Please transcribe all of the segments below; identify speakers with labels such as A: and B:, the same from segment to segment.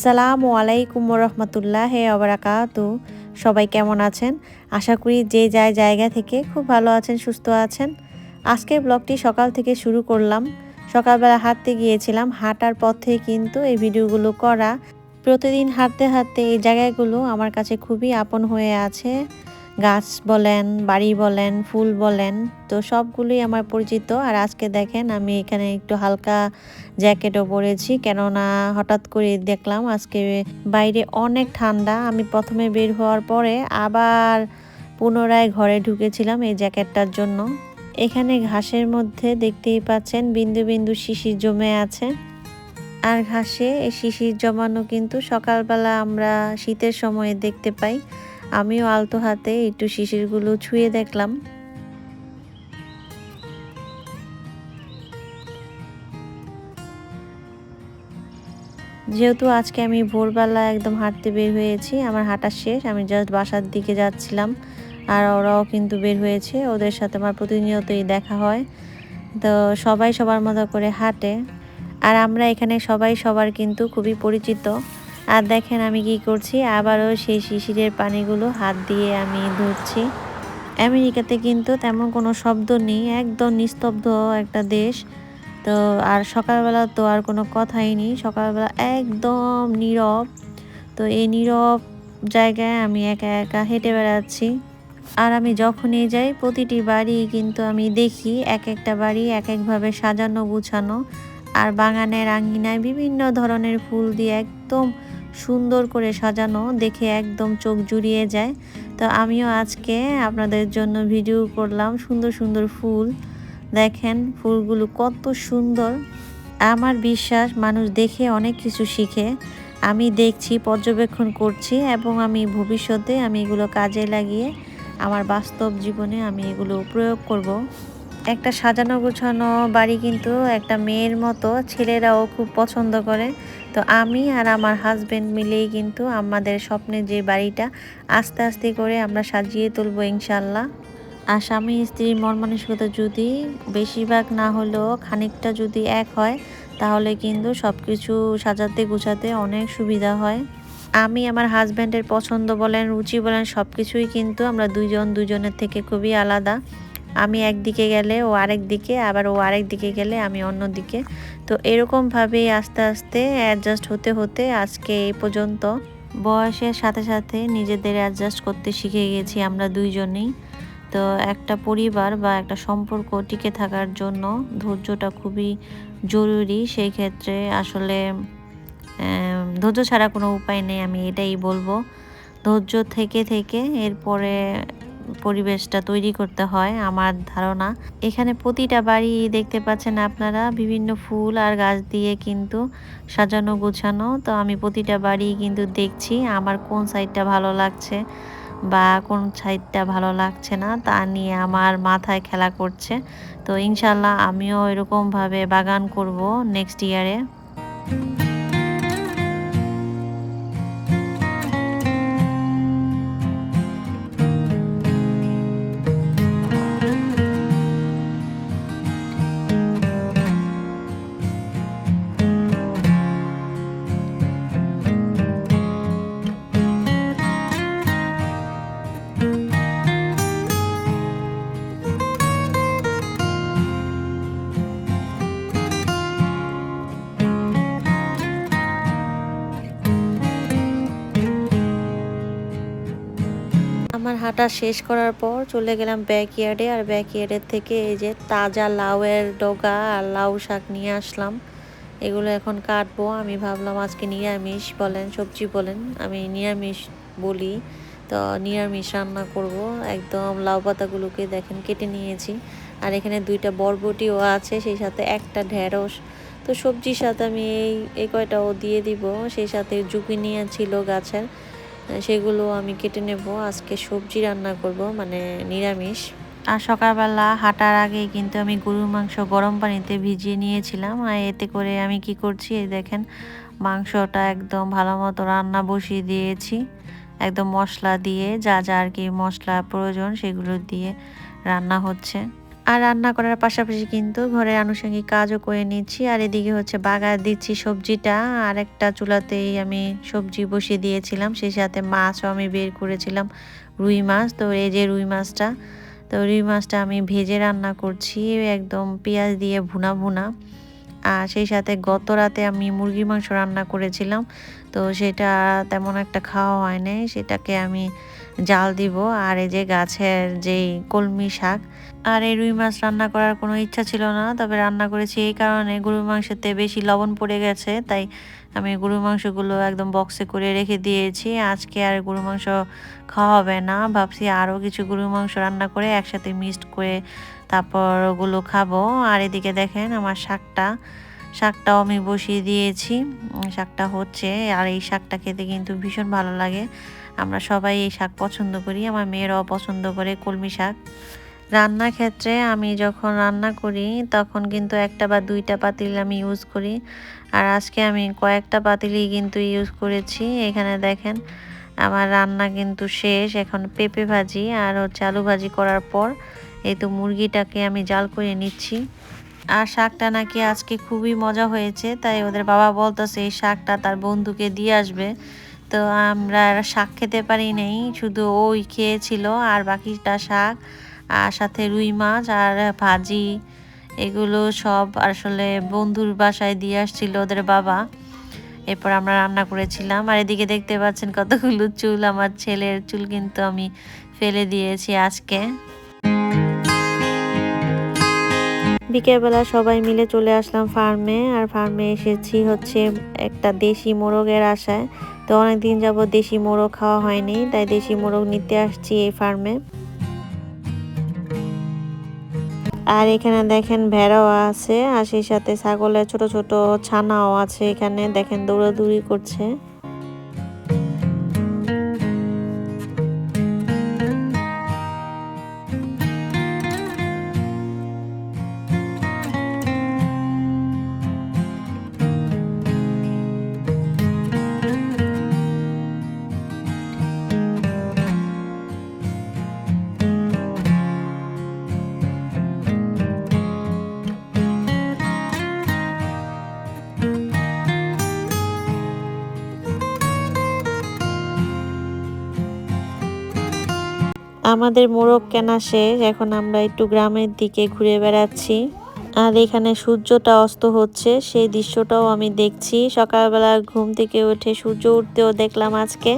A: আসসালামু আলাইকুম রহমতুল্লাহ অবরাকাতু সবাই কেমন আছেন? আশা করি যে যায় জায়গা থেকে খুব ভালো আছেন, সুস্থ আছেন। আজকের ব্লগটি সকাল থেকে শুরু করলাম। সকালবেলা হাঁটতে গিয়েছিলাম। হাঁটার পথে কিন্তু এই ভিডিওগুলো করা। প্রতিদিন হাঁটতে হাঁটতে এই জায়গাগুলো আমার কাছে খুবই আপন হয়ে আছে। গাছ বলেন, বাড়ি বলেন, ফুল বলেন, তো সবগুলোই আমার পরিচিত। আর আজকে দেখেন আমি এখানে একটু হালকা জ্যাকেটও পরেছি, কেননা হঠাৎ করে দেখলাম আজকে বাইরে অনেক ঠান্ডা। আমি প্রথমে বের হওয়ার পরে আবার পুনরায় ঘরে ঢুকেছিলাম এই জ্যাকেটটার জন্য। এখানে ঘাসের মধ্যে দেখতেই পাচ্ছেন বিন্দু বিন্দু শিশির জমে আছে। আর ঘাসে এই শিশির জমানো কিন্তু সকালবেলা আমরা শীতের সময়ে দেখতে পাই। আমিও আলতো হাতে একটু শিশিরগুলো ছুঁয়ে দেখলাম। যেহেতু আজকে আমি ভোরবেলা একদম হাঁটতে বের হয়েছি, আমার হাঁটা শেষ, আমি জাস্ট বাসার দিকে যাচ্ছিলাম, আর ওরাও কিন্তু বের হয়েছে, ওদের সাথে আমার প্রতিনিয়তই দেখা হয়। তো সবাই সবার মতো করে হাঁটে, আর আমরা এখানে সবাই সবার কিন্তু খুবই পরিচিত। আর দেখেন আমি কি করছি, আবারও সেই শিশিরের পানিগুলো হাত দিয়ে আমি ধরছি। আমেরিকাতে কিন্তু তেমন কোনো শব্দ নেই, একদম নিস্তব্ধ একটা দেশ। তো আর সকালবেলা তো আর কোনো কথাই নেই, সকালবেলা একদম নীরব। তো এই নীরব জায়গায় আমি একা একা হেঁটে বেড়াচ্ছি। আর আমি যখনই যাই, প্রতিটি বাড়ি কিন্তু আমি দেখি, এক একটা বাড়ি এক একভাবে সাজানো গুছানো। আর বাগানের আঙ্গিনায় বিভিন্ন ধরনের ফুল দিয়ে একদম সুন্দর করে সাজানো, দেখে একদম চোখ জুড়িয়ে যায়। তো আমিও আজকে আপনাদের জন্য ভিডিও করলাম সুন্দর সুন্দর ফুল। দেখেন ফুলগুলো কত সুন্দর। আমার বিশ্বাস মানুষ দেখে অনেক কিছু শিখে। আমি দেখছি, পর্যবেক্ষণ করছি এবং আমি ভবিষ্যতে আমি এগুলো কাজে লাগিয়ে আমার বাস্তব জীবনে আমি এগুলো প্রয়োগ করব। একটা সাজানো গোছানো বাড়ি কিন্তু একটা মেয়ের মতো, ছেলেরাও খুব পছন্দ করে। তো আমি আর আমার হাজব্যান্ড মিলেই কিন্তু আমাদের স্বপ্নের যে বাড়িটা আস্তে আস্তে করে আমরা সাজিয়ে তুলবো ইনশাল্লাহ আর স্বামী স্ত্রীর মন মানসিকতা যদি বেশিরভাগ না হলেও খানিকটা যদি এক হয়, তাহলে কিন্তু সব কিছু সাজাতে গুছাতে অনেক সুবিধা হয়। আমি আমার হাজব্যান্ডের পছন্দ বলেন, রুচি বলেন সব কিছুই কিন্তু আমরা দুজন দুজনের থেকে খুবই আলাদা। আমি একদিকে গেলে ও আরেক দিকে, আবার ও আরেক দিকে গেলে আমি অন্য দিকে। তো এরকমভাবেই আস্তে আস্তে অ্যাডজাস্ট হতে হতে আজকে এই পর্যন্ত বয়সের সাথে সাথে নিজেদের অ্যাডজাস্ট করতে শিখে গেছি আমরা দুইজনেই। তো একটা পরিবার বা একটা সম্পর্ক টিকে থাকার জন্য ধৈর্যটা খুবই জরুরি, সেই ক্ষেত্রে আসলে ধৈর্য ছাড়া কোনো উপায় নেই, আমি এটাই বলব। ধৈর্য থেকে থেকে এরপরে পরিবেশটা তৈরি করতে হয় আমার ধারণা। এখানে প্রতিটা বাড়ি দেখতে পাচ্ছেন আপনারা, বিভিন্ন ফুল আর গাছ দিয়ে কিন্তু সাজানো, গোছানো। তো আমি প্রতিটা বাড়ি কিন্তু দেখছি, আমার কোন সাইডটা ভালো লাগছে বা কোন সাইডটা ভালো লাগছে না তা নিয়ে আমার মাথায় খেলা করছে। তো ইনশাল্লাহ আমিও এরকমভাবে বাগান করব নেক্সট ইয়ারে হাঁটা শেষ করার পর চলে গেলাম ব্যাকইয়ার্ডে আর ব্যাকইয়ার্ডের থেকে এই যে তাজা লাউয়ের ডগা আর লাউ শাক নিয়ে আসলাম। এগুলো এখন কাটবো। আমি ভাবলাম আজকে নিরামিষ বলেন, সবজি বলেন। আমি নিরামিষ বলি। তো নিরামিষ রান্না করব। একদম লাউ পাতাগুলোকে দেখেন কেটে নিয়েছি। আর এখানে দুইটা বরবটিও আছে, সেই সাথে একটা ঢেঁড়স। তো সবজির সাথে আমি এই এই কয়টাও দিয়ে দিব। সেই সাথে নিয়ে ছিল গাছের। সেগুলো আমি কেটে নেব। আজকে সবজি রান্না করব মানে নিরামিষ। আর সকালবেলা হাঁটার আগে কিন্তু আমি গরুর মাংস গরম পানিতে ভিজিয়ে নিয়েছিলাম। আর এতে করে আমি কি করছি, এই দেখেন, মাংসটা একদম ভালো মতো রান্না বসিয়ে দিয়েছি। একদম মশলা দিয়ে যা যা আর কি মশলা প্রয়োজন সেগুলো দিয়ে রান্না হচ্ছে। আর রান্না করার পাশাপাশি কিন্তু ঘরের আনুষঙ্গিক কাজও করে নিচ্ছি। আর এদিকে হচ্ছে বাগার দিচ্ছি সবজিটা, আর একটা চুলাতেই আমি সবজি বসিয়ে দিয়েছিলাম। সেই সাথে মাছও আমি বের করেছিলাম, রুই মাছ। তো এই যে রুই মাছটা, তো রুই মাছটা আমি ভেজে রান্না করছি, একদম পেঁয়াজ দিয়ে ভুনা ভুনা। আর সেই সাথে গত রাতে আমি মুরগির মাংস রান্না করেছিলাম, তো সেটা তেমন একটা খাওয়া হয় নাই। সেটাকে আমি জাল দিব। আর এই যে গাছের যেই কলমি শাক আর এই রুই মাছ রান্না করার কোনো ইচ্ছা ছিল না, তবে রান্না করেছি এই কারণে গরুর মাংসতে বেশি লবণ পড়ে গেছে, তাই আমি গরুর মাংসগুলো একদম বক্সে করে রেখে দিয়েছি। আজকে আর গরুর মাংস খাওয়া হবে না, ভাবছি আরও কিছু গরুর মাংস রান্না করে একসাথে মিক্সড করে তারপর ওগুলো খাব। আর এদিকে দেখেন আমার শাকটা, শাকটাও আমি বসিয়ে দিয়েছি, শাকটা হচ্ছে, আর এই শাকটা খেতে কিন্তু ভীষণ ভালো লাগে। আমরা সবাই এই শাক পছন্দ করি, আমার মেয়েরাও পছন্দ করে কলমি শাক। রান্নার ক্ষেত্রে আমি যখন রান্না করি, তখন কিন্তু একটা বা দুইটা পাতিল আমি ইউজ করি। আর আজকে আমি কয়েকটা পাতিলই কিন্তু ইউজ করেছি। এখানে দেখেন, আমার রান্না কিন্তু শেষ। এখন পেঁপে ভাজি আর হচ্ছে আলু ভাজি করার পর এই তো মুরগিটাকে আমি জাল করে নিচ্ছি। আর শাকটা নাকি আজকে খুবই মজা হয়েছে, তাই ওদের বাবা বলতেছে, এই শাকটা তার বন্ধুকে দিয়ে আসবে। তো আমরা শাক খেতে পারি নাই, শুধু ওই খেয়েছিল আর বাকিটা শাক। আর সাথে রুই মাছ আর ভাজি, এগুলো সব আসলে বন্ধুর বাসায় দিয়ে আসছিল ওদের বাবা। এরপর আমরা রান্না করেছিলাম। আর এদিকে দেখতে পাচ্ছেন কতগুলো চুল, আমার ছেলের চুল কিন্তু আমি ফেলে দিয়েছি আজকে। বিকেলবেলা সবাই মিলে চলে আসলাম ফার্মে, আর ফার্মে এসেছি হচ্ছে একটা দেশি মোরগের আশায়। তো অনেকদিন যাব দেশি মোরগ খাওয়া হয়নি, তাই দেশি মোরগ নিতে আসছি এই ফার্মে। আর এখানে দেখেন ভেড়াও আছে, আর সেই সাথে ছাগলের ছোট ছোট ছানাও আছে এখানে। দেখেন দৌড়াদৌড়ি করছে। আমাদের মোরগ কেনা শেষ, এখন আমরা একটু গ্রামের দিকে ঘুরে বেড়াচ্ছি। আর এখানে সূর্যটা অস্ত হচ্ছে, সেই দৃশ্যটাও আমি দেখছি। সকালবেলা ঘুম থেকে উঠে সূর্য উঠতেও দেখলাম আজকে।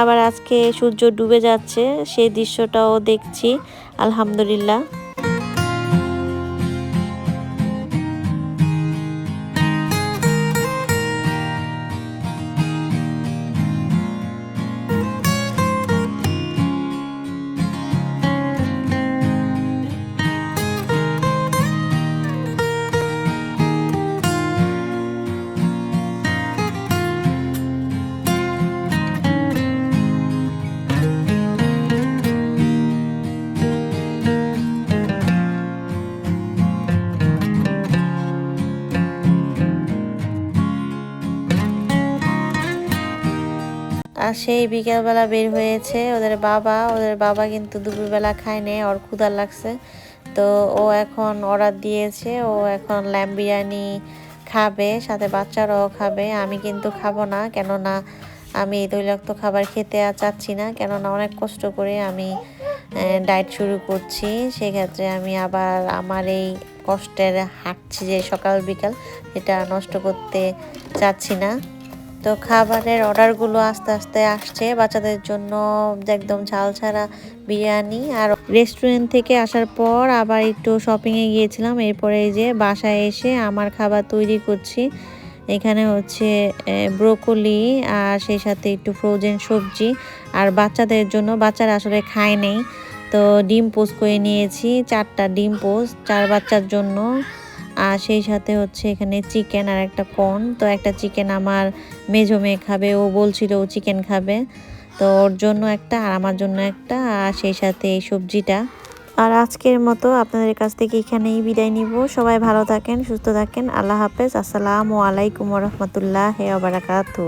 A: আবার আজকে সূর্য ডুবে যাচ্ছে, সেই দৃশ্যটাও দেখছি। আলহামদুলিল্লাহ। আর সেই বিকেলবেলা বের হয়েছে ওদের বাবা। ওদের বাবা কিন্তু দুপুরবেলা খায় খায়নি, ওর ক্ষুধার লাগছে। তো ও এখন অর্ডার দিয়েছে, ও এখন ল্যাম বিরিয়ানি খাবে, সাথে বাচ্চারাও খাবে। আমি কিন্তু খাব না, কেননা আমি তৈলাক্ত খাবার খেতে আর চাচ্ছি না, কেননা অনেক কষ্ট করে আমি ডায়েট শুরু করছি। সেক্ষেত্রে আমি আবার আমার এই কষ্টের হাঁটছি যে সকাল বিকাল এটা নষ্ট করতে চাচ্ছি না। তো খাবারের অর্ডারগুলো আস্তে আস্তে আসছে বাচ্চাদের জন্য একদম ঝাল ছাড়া বিরিয়ানি আর রেস্টুরেন্ট থেকে আসার পর আবার একটু শপিংয়ে গিয়েছিলাম। এরপরে এই যে বাসায় এসে আমার খাবার তৈরি করছি। এখানে হচ্ছে ব্রোকলি আর সেই সাথে একটু ফ্রোজেন সবজি। আর বাচ্চাদের জন্য, বাচ্চারা আসলে খায় নেই। তো ডিম পোস্ট করে নিয়েছি, চারটা ডিম পোস্ট, চার বাচ্চার জন্য। আর সেই সাথে হচ্ছে এখানে চিকেন আর একটা কর্ন তো একটা চিকেন আমার মেজো মেয়ে খাবে, ও বলছিল ও চিকেন খাবে। তো ওর জন্য একটা আর আমার জন্য একটা আর সেই সাথে এই সবজিটা। আর আজকের মতো আপনাদের কাছ থেকে এখানেই বিদায় নিব। সবাই ভালো থাকেন, সুস্থ থাকেন। আল্লাহ হাফেজ। আসসালামু আলাইকুম রহমতুল্লাহ বারাকাতু